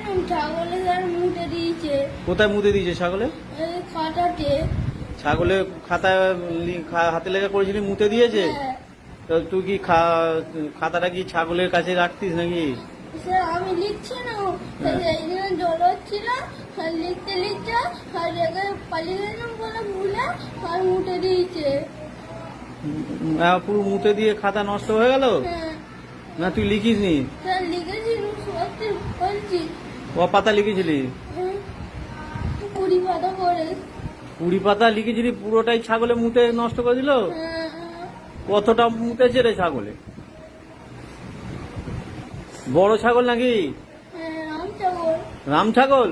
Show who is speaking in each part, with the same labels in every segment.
Speaker 1: জানুন ছাগলে তার মুটে দিয়েছে।
Speaker 2: কোথায় মুতে দিয়েছে ছাগলে?
Speaker 1: খাটাতে।
Speaker 2: ছাগলে খাতায় হাতে লেখা করেছিলি মুতে দিয়েছে?
Speaker 1: হ্যাঁ।
Speaker 2: তো তুই কি খা- খাতাটা কি ছাগলের কাছে রাখতিস নাকি?
Speaker 1: স্যার আমি লিখছি না।
Speaker 2: হ্যাঁ।
Speaker 1: জল হচ্ছিল লিখতে লিখতে আর জায়গায় পালিয়ে গেলাম বলে ভুলে আর মুটে দিয়েছে।
Speaker 2: পুরো মুতে দিয়ে খাতা নষ্ট হয়ে গেল?
Speaker 1: হ্যাঁ।
Speaker 2: না তুই লিখিস নি
Speaker 1: স্যার লিখেছি সত্যি বলছি।
Speaker 2: ক পাতা লিখেছিলি?
Speaker 1: হ্যাঁ। কুড়ি পাতা করে।
Speaker 2: কুড়ি পাতা লিখেছিলি পুরোটাই ছাগলে মুতে নষ্ট করে দিল?
Speaker 1: হ্যাঁ,
Speaker 2: কতটা মুতেছে রে ছাগলে? বড় ছাগল নাকি?
Speaker 1: হ্যাঁ, রাম ছাগল।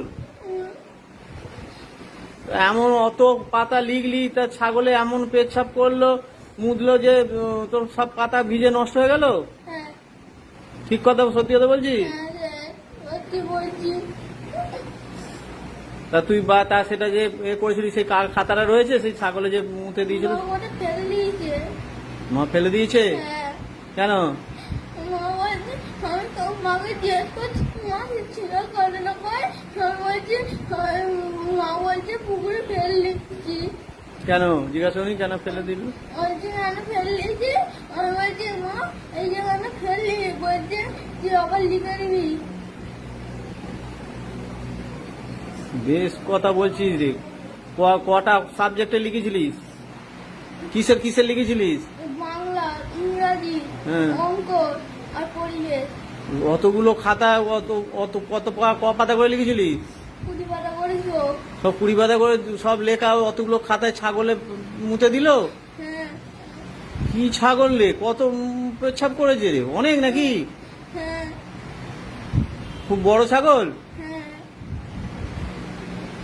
Speaker 2: এমন অত পাতা লিখলি তা ছাগলে এমন পেচ্ছাপ করল মুদলো যে তোর সব পাতা ভিজে নষ্ট হয়ে গেল?
Speaker 1: হ্যাঁ।
Speaker 2: ঠিক কথা সত্যি কথা বলছি
Speaker 1: বলছি
Speaker 2: তা তুই বা তা সেটা যে এ করেছিলি সেই খাতাটা রয়েছে? সেই ছাগলে যে মুতে দিয়েছিল?
Speaker 1: ওটা ফেলে দিয়েছে।
Speaker 2: মা ফেলে দিয়েছে?
Speaker 1: হ্যাঁ।
Speaker 2: কেন?
Speaker 1: মাকে জিজ্ঞেস করছি মা ছিল করে না করে? বলছি মা বলছে পুকুরে ফেলে দিচ্ছি।
Speaker 2: কেন? জিজ্ঞাসা করি কেন ফেলে দিল?
Speaker 1: বলছে কেন ফেলে দিয়েছি? বলছি মা এই যে কেন ফেললি? বলছে তুই আবার লিখে নিবি।
Speaker 2: বেশ কথা বলছিস রে। ক- কটা সাবজেক্টে লিখেছিলিস? কিসের কিসের লিখেছিলিস?
Speaker 1: বাংলা ইংরাজি
Speaker 2: হ্যাঁ।
Speaker 1: অঙ্ক আর পরিবেশ।
Speaker 2: অতগুলো খাতা অত অত কত ক পাতা করে লিখেছিলিস?
Speaker 1: করেছ
Speaker 2: সব কুড়ি পাতা করে সব লেখা অতগুলো খাতায় ছাগলে মুতে দিল?
Speaker 1: হ্যাঁ।
Speaker 2: কি ছাগল রে কত উম, পেচ্ছাপ করেছে রে। অনেক নাকি?
Speaker 1: হ্যাঁ।
Speaker 2: খুব বড় ছাগল?
Speaker 1: হ্যাঁ।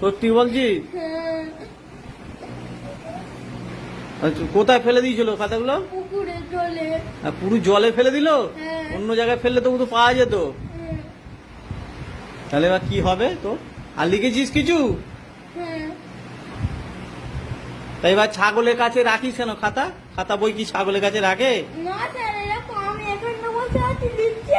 Speaker 2: সত্যি বলছিস
Speaker 1: হ্যাঁ
Speaker 2: আচ্ছা, কোথায় ফেলে দিয়েছিল খাতাগুলো? পুরো জলে ফেলে দিল?
Speaker 1: হ্যাঁ।
Speaker 2: অন্য জায়গায় ফেললে তো তো পাওয়া যেত।
Speaker 1: হ্যাঁ।
Speaker 2: তাহলে এবার কি হবে তো? আর লিখেছিস কিছু?
Speaker 1: হ্যাঁ।
Speaker 2: তাই এবার ছাগলের কাছে রাখিস কেন খাতা? খাতা বই কি ছাগলের কাছে রাখে?
Speaker 1: না স্যার এরকম আমি এখানে বসে আছি লিখছি।